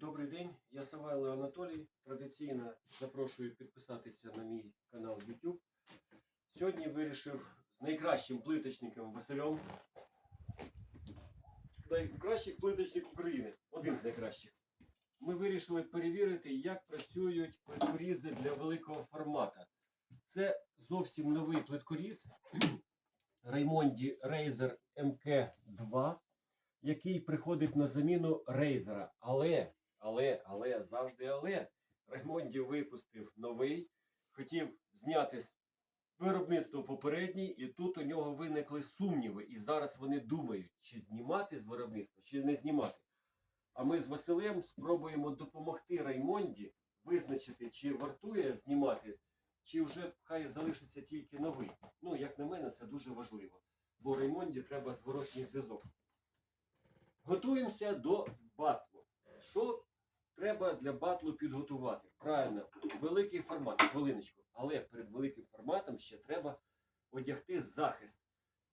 Добрий день, я Савайло Анатолій. Традиційно запрошую підписатися на мій канал YouTube. Сьогодні вирішив з найкращим плиточником Василем. Найкращий плиточник України. Один з найкращих. Ми вирішили перевірити, як працюють плиткорізи для великого формата. Це зовсім новий плиткоріз Раймонді Razer MK2 який приходить на заміну рейзера. Але, але, але, завжди але. Раймонді випустив новий, хотів зняти виробництво попередній, і тут у нього виникли сумніви. І зараз вони думають, чи знімати з виробництва, чи не знімати. А ми з Василем спробуємо допомогти Раймонді визначити, чи вартує знімати, чи вже хай залишиться тільки новий. Ну, як на мене, це дуже важливо. Бо Раймонді треба зворотній зв'язок. Готуємося до батлу. Треба для батлу підготувати? Правильно, великий формат, хвилиночку. Але перед великим форматом ще треба одягти захист.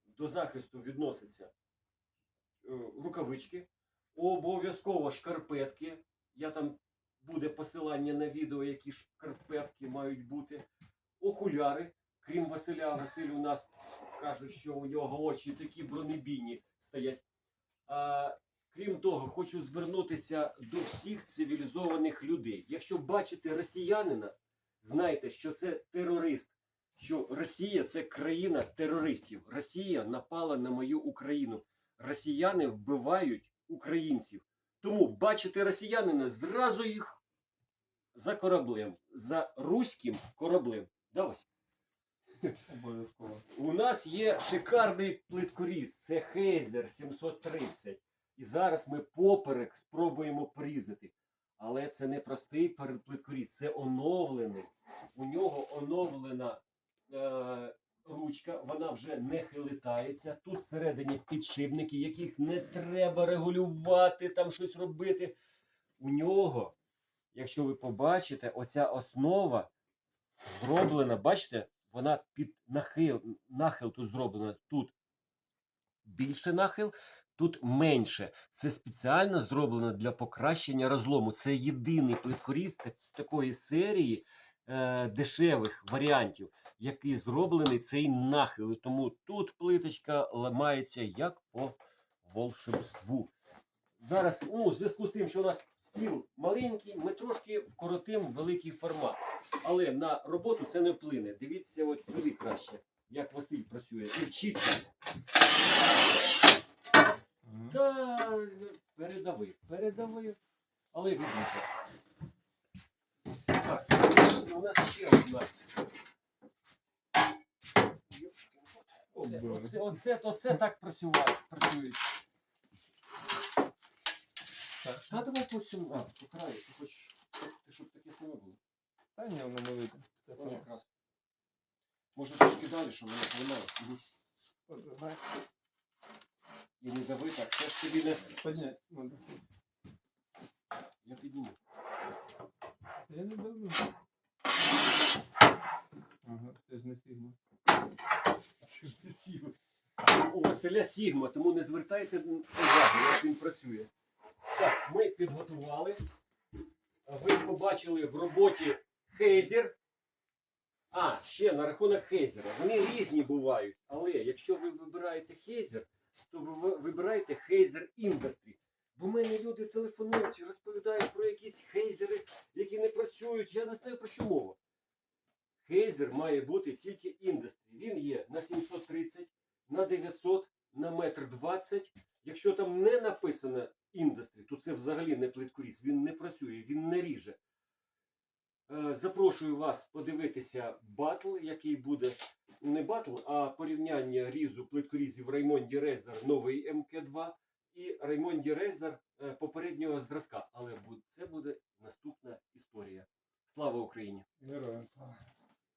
До захисту відносяться е, рукавички, обов'язково шкарпетки. Я там буде посилання на відео, які шкарпетки мають бути, окуляри. Крім Василя, Василь у нас кажуть, що у нього очі такі бронебійні стоять. А, крім того, хочу звернутися до всіх цивілізованих людей. Якщо бачите росіянина, знайте, що це терорист. Що Росія це країна терористів. Росія напала на мою Україну. Росіяни вбивають українців. Тому бачите росіянина, зразу їх за кораблем, за руським кораблем. Да? Обов'язково. У нас є шикарний плиткоріз, це Хейзер 730. І зараз ми поперек спробуємо порізати. Але це не простий плиткоріз, це оновлений. У нього оновлена е, ручка, вона вже не хилитається. Тут всередині підшипники, яких не треба регулювати, там щось робити. У нього, якщо ви побачите, оця основа зроблена, бачите, вона під нахил, нахил тут зроблена. Тут більше нахил, тут менше. Це спеціально зроблено для покращення розлому. Це єдиний плиткоріз такої серії е, дешевих варіантів, який зроблений цей нахил. Тому тут плиточка ламається як по волшебству. Зараз, ну, у зв'язку з тим, що у нас стіл маленький, ми трошки вкоротимо великий формат. Але на роботу це не вплине. Дивіться от сюди краще, як Василь працює. І вчіться. Передавив, передавив. Але відійде. Так, у нас ще одна. Оце, оце, оце, оце так працювати, працюють. Так. Та давай по цьому, а, по краю, ти хочеш, ти, щоб таке саме було. Та ні, воно не вийде. Це Воно якраз. Може трошки далі, щоб воно поламало. Подавай. І не дави так. Це ж тобі не. Поднять. надо. Я підніму. Я не давлю. Ага, це ж не сігма. Це ж не сігма. У Василя Сігма, тому не звертайте уваги, як він працює. Так, ми підготували. Ви побачили в роботі хейзер. А, ще на рахунок хейзера. Вони різні бувають. Але якщо ви вибираєте хейзер, то ви ви- вибирайте хейзер індустрі. Бо в мене люди телефонують і розповідають про якісь хейзери, які не працюють. Я не знаю про що мова. Хейзер має бути тільки індустрі. Він є на 730, на 900, на метр 20. Якщо там не написано індустрі, то це взагалі не плиткоріз. Він не працює, він не ріже. Е, Запрошую вас подивитися батл, який буде не батл, а порівняння різу плиткорізів Раймонді Резер новий МК2 і Раймонді Резер е, попереднього зразка. Але це буде наступна історія. Слава Україні! Героям слава.